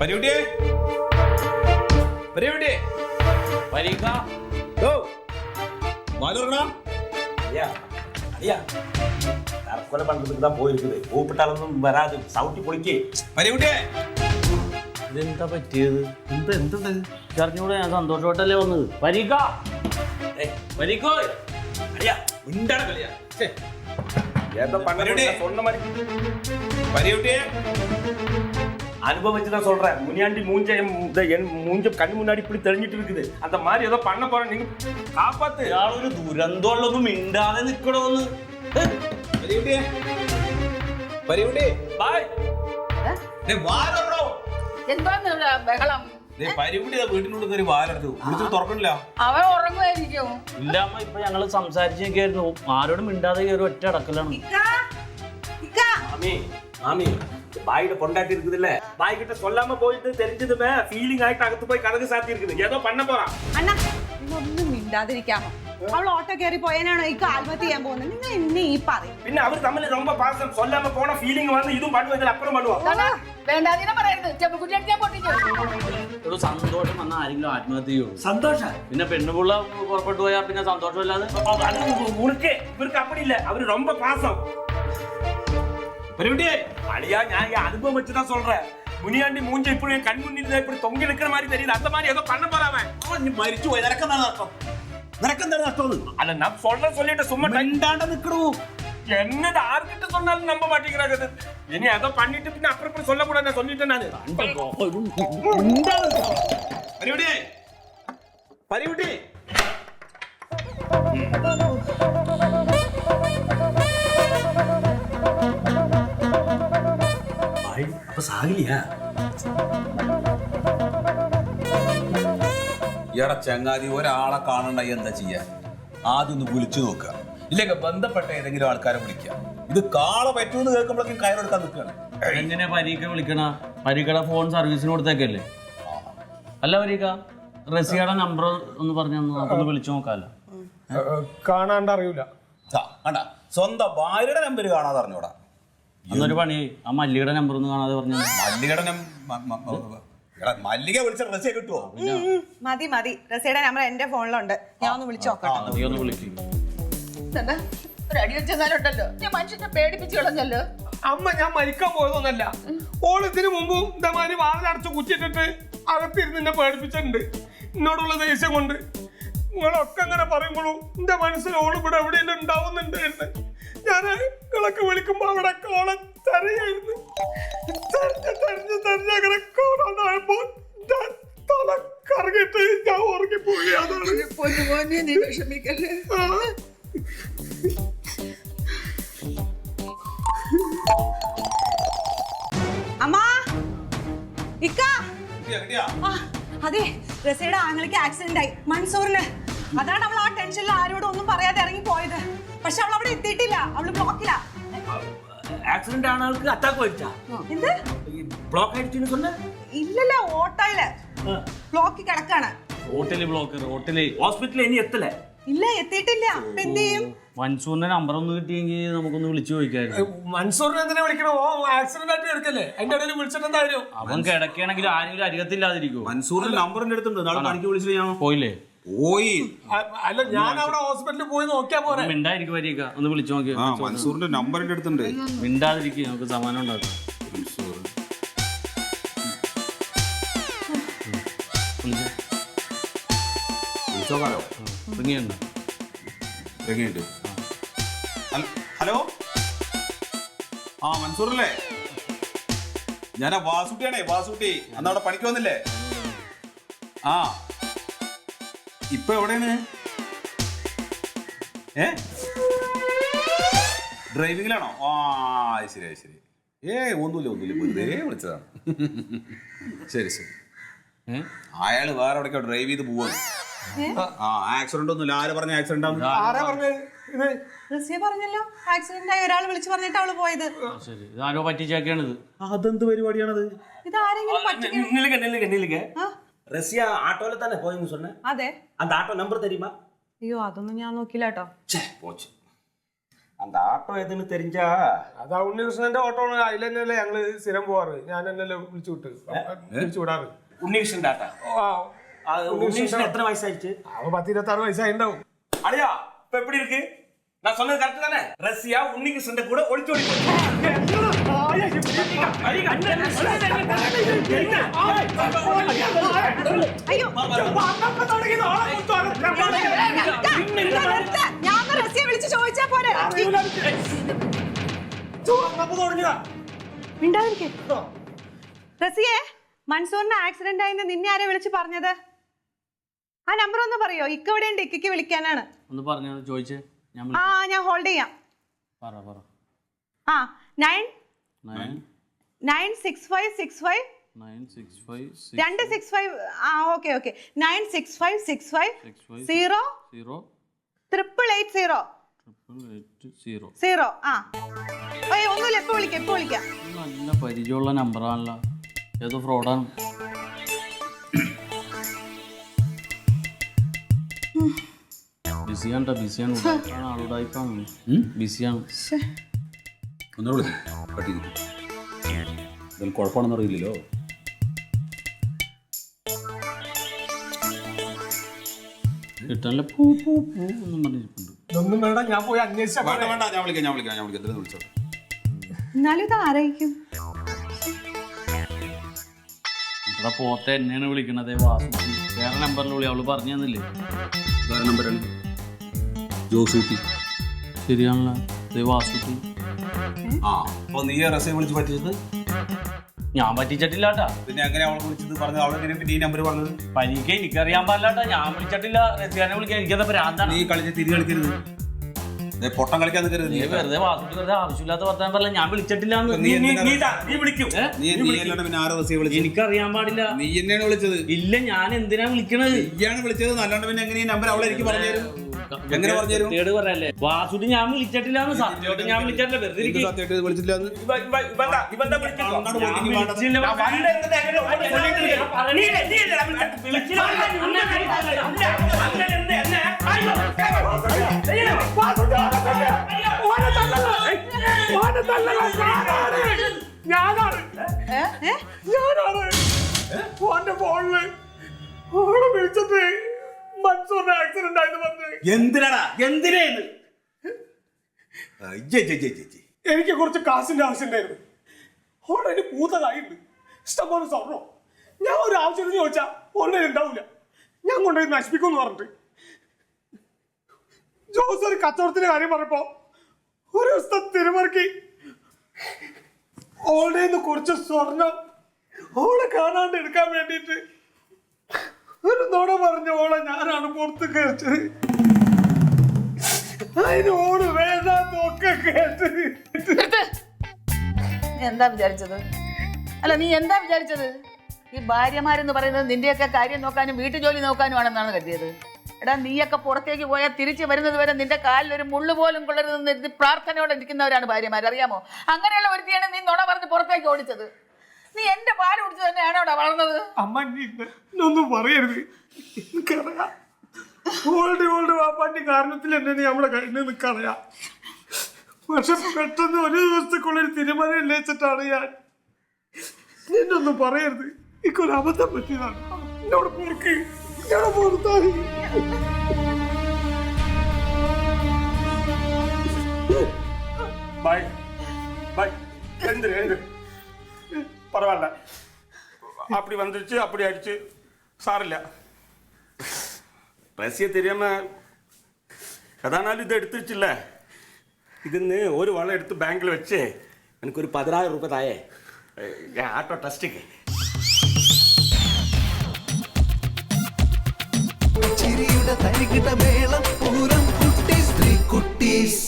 പരിവിട്ടിയെ പരിവിട്ടിയെ പരീക്ക ഓ വാലുറങ്ങണ ஐயா ஐயா தற்கொலை பண்றதுக்கு தான் போயிருக்குது கூப்பிட்டாலும் வராது சவுட்டி பொழிக்கி പരിവിട്ടിയെ ഇതെന്താ പറ്റിയത് എന്താ എന്തുണ്ട് ചറിഞ്ഞൂടെ ഞാൻ സന്തോഷമായിട്ടല്ലേ വന്നത് പരീക്ക പരീക്കോ ஐயா മിണ്ടാണ് കളിയാ ഛേ, ஏதோ பண்ண மறுபடி. சொன்ன மாதிரி പരിവിട്ടിയെ அனுபவிச்சு தான் சொல்றேன் முனியாண்டி மூஞ்ச என் இந்த என் மூஞ்ச கண் முன்னாடி இப்படி தெரிஞ்சிட்டு இருக்குது அந்த மாதிரி ஏதோ பண்ண போறேன் நீங்க காப்பாத்து ഇയാളൊരു ദുരന്തമുള്ളൊന്നും മിണ്ടാതെ നിക്കണോന്ന് പരിവിട്ടിയെ പരിവിട്ടിയെ பாய் ദേ വാലുറങ്ങണോ എന്തോന്ന് ഇവിടെ ബഹളം ദേ പരിവിട്ടി ദാ വീട്ടിനുള്ളിൽ കയറി വാലെടുത്തു വിളിച്ചു തുറക്കണില്ല അവൻ ഉറങ്ങുമായിരിക്കും ഇല്ല അമ്മ ഇപ്പൊ ഞങ്ങള് സംസാരിച്ചേക്കായിരുന്നു ആരോടും മിണ്ടാതെ കയറി ഒറ്റ അടക്കലാണ് மாமி மாமி பாயிட பொண்டாட்டி இருக்குதுல்ல பாய் கிட்ட சொல்லாம போயிட்டு தெரிஞ்சதுமே ஃபீலிங் ஆயிட்டு அகத்து போய் கதகு சாத்தி இருக்குது ஏதோ பண்ண போறான் അണ്ണ ഇതൊന്നും മിണ്ടാതിരിക്കാമോ അവൾ ഓട്ടോ കയറി പോയനാണോ ഈ ആത്മഹത്യ ചെയ്യാൻ പോകുന്നത് നിങ്ങൾ എന്നെ ഈ പറയും பின்ன அவர் தமிழ்ல ரொம்ப பாசம் சொல்லாம போன ஃபீலிங் வந்து இதுவும் பண்ணுவோம் இதுல அப்புறம் பண்ணுவோம் ഇതാണ് വേണ്ട അതിനെ പറയരുത് ചെപ്പക്കുട്ടി അടിച്ചാൽ പൊട്ടിച്ചു ഒരു സന്തോഷം വന്ന ആരെങ്കിലും ആത്മഹത്യ ചെയ്യുള്ളൂ சந்தோஷம் പിന്നെ പെണ്ണുപിള്ള പുറപ്പെട്ടു പോയാൽ പിന്നെ സന്തോഷമില്ലാതെ அது உ- உனக்கு இவருக்கு அப்படி இல்ல அவரு ரொம்ப பாசம் பெருமிட்டி அழியா நான் என் அனுபவம் வச்சுதான் சொல்றேன் முனியாண்டி மூஞ்ச இப்படி என் கண் முன்னில் இப்படி தொங்கி நிக்கிற மாதிரி தெரியுது. அந்த மாதிரி ஏதோ பண்ண போறாவன் அவன். நீ மரிச்சு போய் இறக்கம் தான் அர்த்தம்? இறக்கம் தான் அர்த்தம் அத? நான் சொல்ற சொல்லிட்டு சும்மா ரெண்டாண்ட நிக்கிறோம் என்ன ஆர்கிட்ட சொன்னாலும் நம்ப மாட்டேங்கிறாங்க இனி ஏதோ பண்ணிட்டு பின்ன அப்புறம் அப்புறம் சொல்லக்கூடாது நான். சொல்லிட்டேன் நான் பரிவிடி பரிவிடி அப்ப சாகலியா ഇയാടെ ചങ്ങാതി ഒരാളെ കാണണ്ടായി എന്താ ചെയ്യാ ആദ്യം ഒന്ന് വിളിച്ചു നോക്കുക ഇല്ലെങ്കിൽ ബന്ധപ്പെട്ട ഏതെങ്കിലും ആൾക്കാരെ വിളിക്കുക ഇത് കാള പറ്റൂന്ന് കേൾക്കുമ്പോഴേക്കും കയറെടുക്കാൻ നിൽക്കുകയാണ് എങ്ങനെയാ പരീക്ക വിളിക്കണ പരീക്കയുടെ ഫോൺ സർവീസിന് കൊടുത്തേക്കല്ലേ അല്ല പരീക്ക റസിയുടെ നമ്പർ ഒന്ന് പറഞ്ഞു തന്നു നമുക്കൊന്ന് വിളിച്ചു നോക്കാമല്ലോ കാണാണ്ട് അറിയൂല കണ്ട സ്വന്തം ഭാര്യയുടെ നമ്പർ കാണാതെ അറിഞ്ഞൂടാ അന്നൊരു പണി. ആ മല്ലിയുടെ നമ്പർ ഒന്ന് കാണാതെ പറഞ്ഞു. മല്ലികയുടെ മല്ലിക വിളിച്ച റസ കിട്ടുമോ മതി മതി. റസയുടെ നമ്പർ എന്റെ ഫോണിലുണ്ട്. ഞാൻ ഒന്ന് വിളിച്ചു നോക്കട്ടെ. നീ ഒന്ന് വിളിക്കും. ഒരു അടി വെച്ചെന്നാലുണ്ടല്ലോ ഞാൻ മനുഷ്യനെ പേടിപ്പിച്ചു കളഞ്ഞല്ലോ. അമ്മ ഞാൻ മരിക്കാൻ പോയതൊന്നല്ല. ഓൾ ഇതിനു മുമ്പും ഇതേമാതിരി വാതിലടച്ച് കുറ്റിട്ടിട്ട് അകത്തിരുന്ന് എന്നെ പേടിപ്പിച്ചിട്ടുണ്ട്. എന്നോടുള്ള ദേഷ്യം കൊണ്ട്. നിങ്ങളൊക്കെ അങ്ങനെ പറയുമ്പോഴും എന്റെ മനസ്സിൽ ഓൾ ഇവിടെ എവിടെയെങ്കിലും ഉണ്ടാവുന്നുണ്ട് എന്ന്. ഞാൻ കളക്ക് വിളിക്കുമ്പോ അവിടെ കോളെ തരയായിരുന്നു തെരഞ്ഞ് തെരഞ്ഞ് തെരഞ്ഞ് അങ്ങനെ കോളുണ്ടായപ്പോ ഞാൻ തല കറങ്ങിട്ട് ഞാൻ ഉറങ്ങിപ്പോയി. അതാണ്. പൊന്നു മോനെ നീ വിഷമിക്കല്ലേ. ഇക്ക? ആ, അതെ റസയുടെ ആങ്ങൾക്ക് ആക്സിഡന്റ് ആയി. മൻസൂറിന് അതാണ് അവൾ ആ ടെൻഷനിൽ ആരോടും ഒന്നും പറയാതെ ഇറങ്ങി പോയത്. പക്ഷെ അവൾ അവിടെ എത്തിയിട്ടില്ല. അവൾ ബ്ലോക്കിലാ. ആക്സിഡന്റ് ആണ് അവൾക്ക് അറ്റാക്ക് അടിച്ചാ എന്ത്? ബ്ലോക്ക് അടിച്ചു സൊന്നെ ഇല്ലല്ല ഓട്ടോയിൽ ബ്ലോക്കി കിടക്കാണ്. ഹോട്ടലിൽ ബ്ലോക്ക് റോട്ടിൽ ഹോസ്പിറ്റലിൽ ഇനി എത്തില്ല? ഇല്ല എത്തിയിട്ടില്ല. എന്ത് ചെയ്യും? മൻസൂറിന്റെ നമ്പർ ഒന്ന് കിട്ടിയെങ്കിൽ നമുക്കൊന്ന് വിളിച്ചു ചോദിക്കാമായിരുന്നു മൻസൂറിനെ എന്തിനാ വിളിക്കണോ? ആക്സിഡന്റ് ആയിട്ട് എടുക്കല്ലേ? അതിന്റെ ഇടയിൽ വിളിച്ചിട്ടെന്തായാലും അവൻ കിടക്കുകയാണെങ്കിൽ ആരെങ്കിലും അരികത്തില്ലാതിരിക്കും മൻസൂറിന്റെ നമ്പറിന്റെ അടുത്തുണ്ട്. നാളെ പണിക്ക് വിളിച്ചിട്ട് പോയില്ലേ? പോയി. അല്ല ഞാൻ അവിടെ ഹോസ്പിറ്റലിൽ പോയി നോക്കിയാ പോരെ. മിണ്ടായിരിക്കും വരിക ഒന്ന് വിളിച്ചു നോക്കി ആ മൻസൂറിന്റെ നമ്പറിന്റെ അടുത്തുണ്ട്. മിണ്ടാതിരിക്കുക നമുക്ക് സമാനം ഉണ്ടാക്കാം. മൻസൂർ. വിളിച്ചോക്കാലോ? ഹലോ? ആ മൻസൂറല്ലേ? ഞാനാ വാസുട്ടിയാണേ വാസുട്ടി. അന്ന് അവിടെ പണിക്ക് വന്നില്ലേ? ആ. ഇപ്പൊ എവിടെയാണ്? ഏ? ഡ്രൈവിംഗിലാണോ ആ ശരി ശരി. ഏ ഒന്നുമില്ല ഒന്നുമില്ല. വെറുതെ വിളിച്ചതാണ്. ശരി ശരി. അയാൾ അയാൾ വേറെ എവിടേക്കോ ഡ്രൈവ് ചെയ്ത് പോവാണ്. ആ ആക്സിഡന്റ് ഒന്നുമില്ല. ആര് പറഞ്ഞ ആക്സിഡന്റ് ആരാ പറഞ്ഞത്? ഇത് റസിയ പറഞ്ഞല്ലോ. ആക്സിഡന്റ് ആയി ഒരാൾ വിളിച്ചു പറഞ്ഞിട്ട് അവൾ പോയത്. ശരി. ഇതാരോ പറ്റിച്ചാക്കിയാണിത് അതെന്ത് പരിപാടിയാണത്? ഇത് ആരെങ്കിലും പറ്റി நில்லுங்க நில்லுங்க நில்லுங்க ആ ரஷ்யா ஆட்டோல தானே போயின்னு சொன்னேன் അതെ அந்த ஆட்டோ நம்பர் தெரியுமா അയ്യോ അതൊന്നും ഞാൻ നോക്കില്ല കേട്ടോ ச்சே போச்சு அந்த ஆட்டோ எதுன்னு தெரிஞ்சா അതാ ഉണ്ണികൃഷ്ണന്റെ ഓട്ടോ അതിൽ തന്നെയല്ലേ ഞങ്ങള് സ്ഥിരം പോവാറ് ഞാൻ തന്നെയല്ലേ വിളിച്ചു വിട്ട് വിളിച്ചു വിടാറ് உன்னிகிருஷ்ணன் டாட்டா ആ, அது உன்னிகிருஷ்ணன் எத்தனை வயசாயிடுச்சு അവൻ പത്ത് ഇരുപത്തി ആറ് വയസ്സായിണ്ടാവും அழியா இப்ப எப்படி இருக்கு நான் சொன்னது கரெக்ட் தானே ரஷ்யா உன்னிகிருஷ்ணன் கூட ஒளிச்சோடி போச்சு. അയ്യോ. ഞാൻ റസിയെ വിളിച്ച് ചോദിച്ചാ പോരെ മിണ്ടാതിരിക്കോ. റസിയെ മൻസൂറിന് ആക്സിഡന്റ് ആയെന്ന് നിന്നെ ആരെ വിളിച്ച് പറഞ്ഞത്? ആ നമ്പർ ഒന്ന് പറയോ? ഇക്ക ഇവിടെ ഉണ്ട് ഇക്കയ്ക്ക് വിളിക്കാനാണ്. ഒന്ന് പറഞ്ഞു ചോദിച്ചേ. ഞാൻ ആ ഞാൻ ഹോൾഡ് ചെയ്യാം. പറ പറ. ആ nine nine six five six five രണ്ട് സിക്സ് ഫൈവ് ആ okay okay nine six five six five zero zero triple eight zero zero ആ. ഒന്നുമില്ല എപ്പോ വിളിക്കാം എപ്പോ വിളിക്കാം. നല്ല പരിചയമുള്ള നമ്പറാണല്ലോ. ഏതോ ഫ്രോഡാണ് ബിസിയാണ് ബിസിയാണ്. ബിസിയാണ് ഒന്നുകൂടെ. എന്തെങ്കിലും കുഴപ്പമാണെന്ന് അറിയില്ലല്ലോ. കിട്ടാനല്ല പൂ പൂ പൂ എന്നും പറഞ്ഞിട്ടുണ്ട് ഇതൊന്നും വേണ്ട ഞാൻ പോയി അന്വേഷിച്ച വേണ്ട വേണ്ട ഞാൻ വിളിക്കാം ഞാൻ വിളിക്കാം ഞാൻ വിളിക്കാം. വിളിച്ചോ. എന്നാലും ഇത് ആരായിരിക്കും? ഇവിടെ പോത്തെ എന്നെയാണ് വിളിക്കണത് വാസു വേറെ നമ്പറിൽ വിളി അവൾ പറഞ്ഞു തന്നില്ലേ? വേറെ നമ്പറാണ് ജോസൂട്ടി. ശരിയാണല്ലോ. ദേ വാസുട്ടി ഞാൻ പറ്റിച്ചിട്ടില്ലാട്ടാ. പിന്നെ അങ്ങനെ അവളെ വിളിച്ചത്? പറഞ്ഞു അവളെ പിന്നെ ഈ നമ്പർ പറഞ്ഞത്? പനിക്ക് എനിക്കറിയാൻ പാടില്ലാട്ടാ. ഞാൻ വിളിച്ചിട്ടില്ല. റസിയാനെ വിളിക്കാൻ എനിക്കത് ഭ്രാന്താണ് നീ കളിച്ച് തിരി കളിക്കരുത്. പൊട്ടം കളിക്കാൻ നിൽക്കരുത് നീ. വെറുതെ വാസിട്ട് വെറുതെ ആവശ്യമില്ലാത്ത വർത്താൻ പറയാം ഞാൻ വിളിച്ചിട്ടില്ല എനിക്കറിയാൻ പാടില്ല. നീ എന്നെയാണ് വിളിച്ചത്? ഇല്ല ഞാൻ എന്തിനാ വിളിക്കണത്? നീയാണ് വിളിച്ചത്. നല്ലോണ്ട് പിന്നെ എങ്ങനെ ഈ നമ്പർ അവളെ എനിക്ക് പറഞ്ഞു തരും? എങ്ങനെ പറഞ്ഞു തേട് പറയല്ലേ? വാസുട്ടി ഞാൻ വിളിച്ചിട്ടില്ല സത്യമായിട്ട് ഞാൻ വിളിച്ചിട്ടില്ല വെറുതെ ഇരിക്ക്. സത്യമായിട്ട് വിളിച്ചിട്ടില്ല ഞാൻ വിളിച്ചില്ല. ഏ? ഞാനാണ്. ഓന്റെ ഫോണിൽ ഓളെ വിളിച്ചത് മൻസൂറിന്റെ ആക്സിഡന്റ് ആയെന്ന് പറഞ്ഞു. എന്തിനാടാ? എന്തിനേന്ന്. എനിക്ക് കുറച്ച് കാശിന്റെ ആവശ്യം ഉണ്ടായിരുന്നു ഓൾറെഡി പൂത്ത കായുണ്ട് ഇഷ്ടംപോലെ സ്വർണോ. ഞാൻ ഒരു ആവശ്യം ആവശ്യത്തിന് ചോദിച്ചാ ഓൾറെഡി ഉണ്ടാവില്ല. ഞാൻ കൊണ്ടുപോയി നശിപ്പിക്കും പറഞ്ഞിട്ട്. ജോസ് ഒരു കച്ചവടത്തിന്റെ കാര്യം പറഞ്ഞപ്പോ ഒരു ദിവസത്തെ തിരുമറക്കി ഓൾഡേന്ന് കുറച്ച് സ്വർണം ഓളെ കാണാണ്ട് എടുക്കാൻ വേണ്ടിയിട്ട് ഒരു നുണ പറഞ്ഞ ഓളെ ഞാനാണ് പുറത്ത് കഴിച്ചത് അതിനോട് വേണ്ടാന്നൊക്കെ കേട്ട്. നീ എന്താ വിചാരിച്ചത്? അല്ല നീ എന്താ വിചാരിച്ചത്? ഈ ഭാര്യമാരെന്ന് പറയുന്നത് നിന്റെയൊക്കെ കാര്യം നോക്കാനും വീട്ടു ജോലി നോക്കാനുമാണെന്നാണ് കരുതിയത്. എടാ നീയൊക്കെ പുറത്തേക്ക് പോയാൽ തിരിച്ചു വരുന്നത് വരെ നിന്റെ കാലിൽ ഒരു മുള്ളു പോലും കൊള്ളരുതെന്ന് പ്രാർത്ഥനയോടെ ഇരിക്കുന്നവരാണ് ഭാര്യമാർ അറിയാമോ? അങ്ങനെയുള്ള ഒരുത്തിയാണ് നീ നുണ പറഞ്ഞ് പുറത്തേക്ക് ഓടിച്ചത്. നീ എന്റെ പാൽ കുടിച്ചു തന്നെയാണോ അവിടെ വളർന്നത്? അമ്മ നീ ഇന്നൊന്നും പറയരുത്. എനിക്കറിയാം. ഓൾഡ് ഓൾഡ് വാപ്പാന്റെ കാരണത്തിൽ എന്നെ നീ നമ്മളെ കയ്യിൽ നിൽക്കറിയാം പക്ഷെ പെട്ടെന്ന് ഒരു ദിവസത്തേക്കുള്ളിൽ തീരുമാനം ഉന്നയിച്ചിട്ടാണ് ഞാൻ. എന്നൊന്നും പറയരുത്. എനിക്കൊരു അബദ്ധം പറ്റിയതാണ്. എന്നോട് പോർക്ക് എന്നോട് പുറത്തായി அப்படி வந்துருச்சு அப்படி ஆயிடுச்சு சாரில்ல ரசிய தெரியாம எதானாலும் இது எடுத்துருச்சுல்ல இதுன்னு ஒரு வளம் எடுத்து பேங்க்ல வச்சு எனக்கு ஒரு பதினாயிரம் ரூபாய் தாயே என் ஆட்டோ டஸ்ட்டுக்கு ചിരിയുടെ തരികിട മേളം പൂരം കുട്ടീസ് ത്രീ കുട്ടീസ്